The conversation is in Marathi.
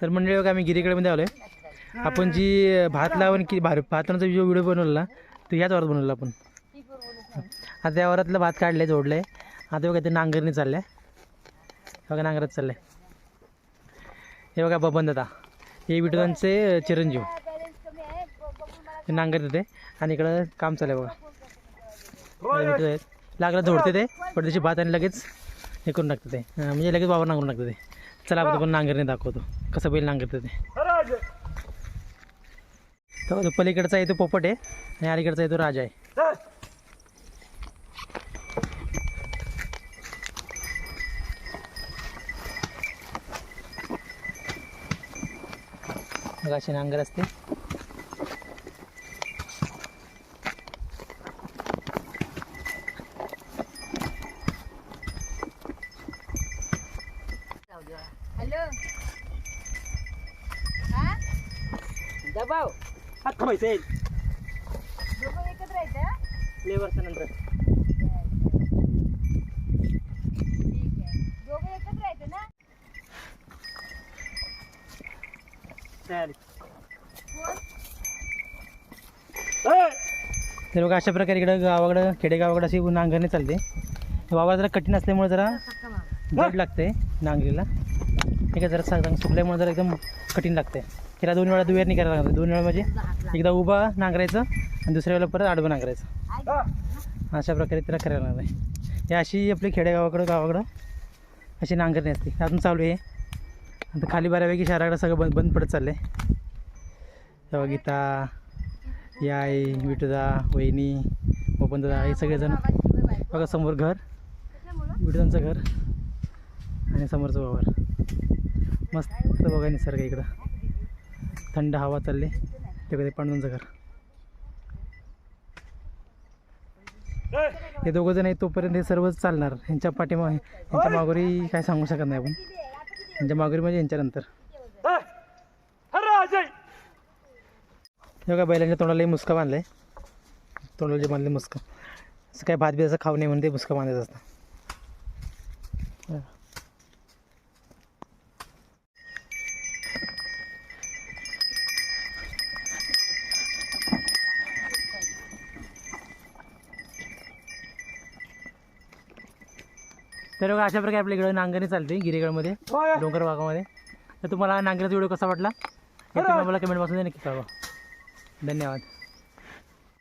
तर मंडळी बघा आम्ही गिरीकडेमध्ये आलो आहे आपण जी भात लावून की भात भातांचा जो व्हिडिओ बनवला तो ह्याच वरात बनवला आपण. आता त्या वरातलं भात काढलं आहे जोडलं आहे आता बघा ते नांगरणी चाललं आहे बघा नांगरत चाललं आहे हे बघा बबन दादा. हे विठोबांचे चिरंजीव. ते नांगर देते आणि इकडं काम चालू आहे बघा. हे आहेत. लागलं जोडते ते. पण त्याची भात आणि लगेच हे करून टाकते ते. म्हणजे लगेच वावर नांगरून टाकते ते. चला आपण पण नांगरणी दाखवतो. कसं बैल नांगरते ते. तर तो पलीकडचा येतो पोपट आहे आणि अलीकडचा येतो राजा आहे. अशी नांगर असते. हॅलो. हा? दबाव. हात थांबायचं. आहे दोघं एकत्र राहायचं लय वर्षानंतर ठीक आहे दोघं एकत्र राहायचं ना? तयारी. कोण? तर बघा अशा प्रकारे इकडं गावाकडं खेडेगावाकडं अशी नांगरणी चालते. वावर जरा कठीण असल्यामुळे जरा जड लागते नांगरीला. ठीक आहे जरा चांगलं सुकल्यामुळे जरा एकदम कठीण लागते तिला दोन वेळा दुवेर करायला लागते दोन वेळा म्हणजे एकदा उभा नांगरायचं आणि दुसऱ्या वेळेला परत आडवं नांगरायचं. अशा प्रकारे तिला करायला लागलं आहे. हे अशी आपली खेडेगावाकडं गावाकडं अशी नांगरणी असते. अजून चालू आहे. आता खाली बऱ्यापैकी शहराकडं सगळं बंद बंद पडत चाललं आहे तेव्हा गीता याई आई विठुदा वहिनी दादा हे सगळेजण बघा समोर घर विठुदांचं घर आणि समोरचं वावर. मस्त बघा निसर्ग इकडं. थंड हवा चालली. तिकडे पांडुंचं घर. हे दोघं जण आहेत तोपर्यंत हे सर्वच चालणार. ह्यांच्या पाठीमा ह्यांच्या मागोरी काय सांगू शकत नाही आपण. ह्यांच्या मागोरी म्हणजे यांच्यानंतर हे बघा बैलांच्या तोंडाला मुस्का बांधलाय. तोंडाला जे बांधले मुस्का. असं काय भात बी असं खाऊ नये म्हणून ते मुसका बांधायचं असतं तर बघा अशा प्रकारे आपल्या इकडं नांगरणी चालते गिरेगडमध्ये डोंगर भागामध्ये. तर तुम्हाला नांगराचा व्हिडिओ कसा वाटला? हे मला कमेंट बॉक्समध्ये नक्की कळवा. धन्यवाद.